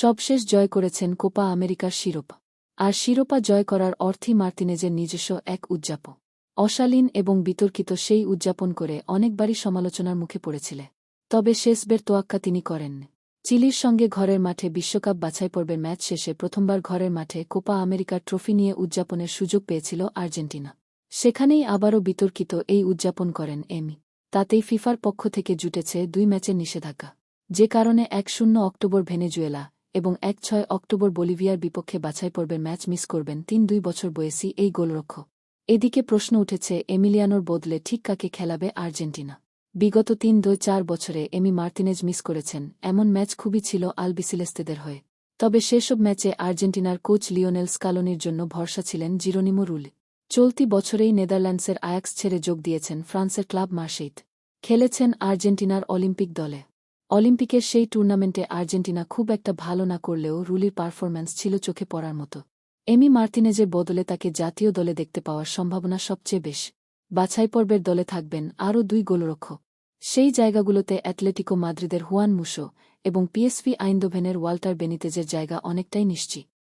সবশেষ জয় করেছেন কোপা আমেরিকার শিরোপা। আর শিরোপা জয় করার অর্থই মার্তিনেজের নিজস্ব এক উদযাপন। অশালীন এবং বিতর্কিত সেই উদযাপন করে অনেকবারই সমালোচনার মুখে পড়েছিলে। তবে শেষবের তোয়াক্কা তিনি করেন চিলির সঙ্গে ঘরের মাঠে বিশ্বকাপ বাছাই পর্বের ম্যাচ শেষে প্রথমবার ঘরের মাঠে কোপা আমেরিকার ট্রফি নিয়ে উদযাপনের সুযোগ পেয়েছিল আর্জেন্টিনা। সেখানেই আবারও বিতর্কিত এই উদযাপন করেন এমি। তাতেই ফিফার পক্ষ থেকে জুটেছে দুই ম্যাচের নিষেধাজ্ঞা। যে কারণে এক শূন্য অক্টোবর ভেনেজুয়েলা এবং এক ছয় অক্টোবর বলিভিয়ার বিপক্ষে বাছাই পর্বের ম্যাচ মিস করবেন তিন দুই বছর বয়সী এই গোলরক্ষক। এদিকে প্রশ্ন উঠেছে, এমিলিয়ানোর বদলে ঠিক কাকে খেলাবে আর্জেন্টিনা? বিগত তিন দুই চার বছরে এমি মার্তিনেজ মিস করেছেন, এমন ম্যাচ খুবই ছিল আলবিসিলেস্তেদের হয়ে। তবে সেসব ম্যাচে আর্জেন্টিনার কোচ লিওনেল স্কালোনির জন্য ভরসা ছিলেন জিরোনিমো রুল। চলতি বছরেই নেদারল্যান্ডসের আয়াক্স ছেড়ে যোগ দিয়েছেন ফ্রান্সের ক্লাব মার্শেইত খেলেছেন আর্জেন্টিনার অলিম্পিক দলে। অলিম্পিকের সেই টুর্নামেন্টে আর্জেন্টিনা খুব একটা ভালো না করলেও রুলির পারফরম্যান্স ছিল চোখে পড়ার মতো। এমি মার্তিনেজের বদলে তাকে জাতীয় দলে দেখতে পাওয়ার সম্ভাবনা সবচেয়ে বেশ। বাছাই পর্বের দলে থাকবেন আরও দুই গোলরক্ষক। সেই জায়গাগুলোতে অ্যাটলেটিকো মাদ্রিদের হুয়ান মুসো এবং পিএসভি আইন্দোভেনের ওয়াল্টার বেনিতেজের জায়গা অনেকটাই নিশ্চিত।